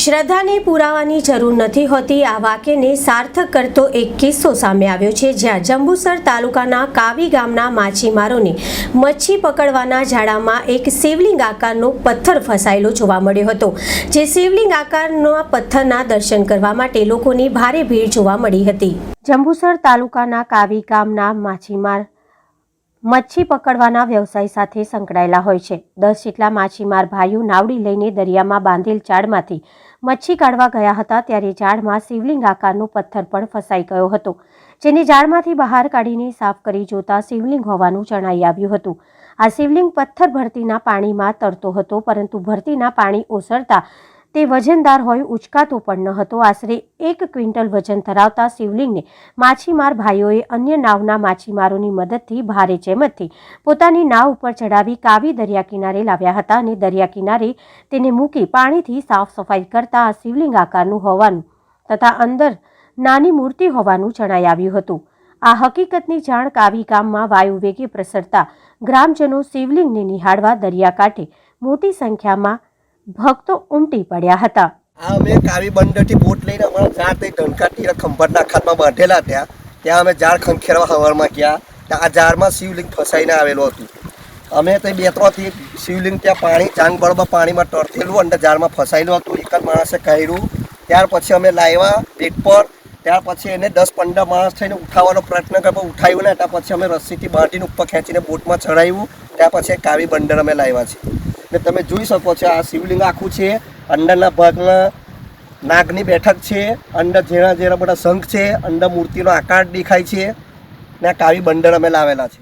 શ્રદ્ધાને પુરાવાની જરૂર નથી હોતી. આ વાક્યને સાર્થક કરતો એક કિસ્સો સામે આવ્યો છે, જ્યાં જંબુસર તાલુકાના કાવી ગામના માછીમારોને મચ્છી પકડવાના જાળામાં એક શિવલિંગ આકારનો પથ્થર ફસાયેલો જોવા મળ્યો હતો. જે શિવલિંગ આકારના પથ્થરના દર્શન કરવા માટે લોકોની ભારે ભીડ જોવા મળી હતી. જંબુસર તાલુકાના કાવી ગામના માછીમાર મચ્છી પકડવાના વ્યવસાય સાથે સંકળાયેલા હોય છે. દસ જેટલા માછીમાર ભાઈઓ નાવડી લઈને દરિયામાં બાંધેલ ચાડમાંથી મચ્છી કાઢવા ગયા હતા ત્યારે જાળમાં શિવલિંગ આકારનો પથ્થર પણ ફસાઈ ગયો હતો. જેને જાળમાંથી બહાર કાઢીને સાફ કરી જોતા શિવલિંગ હોવાનું જણાઈ આવ્યું હતું. આ શિવલિંગ પથ્થર ભરતીના પાણીમાં તરતો હતો, પરંતુ ભરતીના પાણી ઓસરતા તે વજનદાર હોય ઉચકાતો પણ ન હતો. આશરે એક ક્વિન્ટલ વજન ધરાવતા શિવલિંગને માછીમાર ભાઈઓએ અન્ય નાવના માછીમારોની મદદથી ભારે જેમતથી પોતાની નાવ ઉપર ચડાવી કાવી દરિયા કિનારે લાવ્યા હતા અને દરિયા કિનારે તેને મૂકી પાણીથી સાફ સફાઈ કરતા આ શિવલિંગ આકારનું હોવાનું તથા અંદર નાની મૂર્તિ હોવાનું જણાઈ આવ્યું હતું. આ હકીકતની જાણ કાવી ગામમાં વાયુ વેગે પ્રસરતા ગ્રામજનો શિવલિંગને નિહાળવા દરિયાકાંઠે મોટી સંખ્યામાં ભક્તો ઉમટી પડ્યા હતા. આ અમે કાવી બંદરથી બોટ લઈને અમારા ઝાડ તે ધનકાટી ખંભાતના ખાતમાં બાંધેલા ત્યાં ત્યાં અમે ઝાડ ખંખેરવા હવારમાં ગયા. ત્યાં આ ઝાડમાં શિવલિંગ ફસાઈને આવેલું હતું. અમે તે બે ત્રણથી શિવલિંગ ત્યાં પાણી ચાંગ બળમાં પાણીમાં ટરથેલું અંદર ઝાડમાં ફસાયેલું હતું. એક જ માણસે કહ્યું ત્યાર પછી અમે લાવ્યા પેટ પર. ત્યાર પછી એને દસ પંદર માણસ થઈને ઉઠાવવાનો પ્રયત્ન કર્યો ઉઠાવ્યું ને ત્યાં પછી અમે રસ્સીથી બાંધીને ઉપર ખેંચીને બોટમાં ચડાવ્યું. ત્યાર પછી કાવી બંદર અમે લાવ્યા છે ને તમે જોઈ શકો છો, આ શિવલિંગ આખું છે, અંદરના ભાગમાં નાગની બેઠક છે, અંદર ઝીણા ઝીણા બધા શંખ છે, અંદર મૂર્તિનો આકાર દેખાય છે, ને આ કાવી બંદર અમે લાવેલા છે.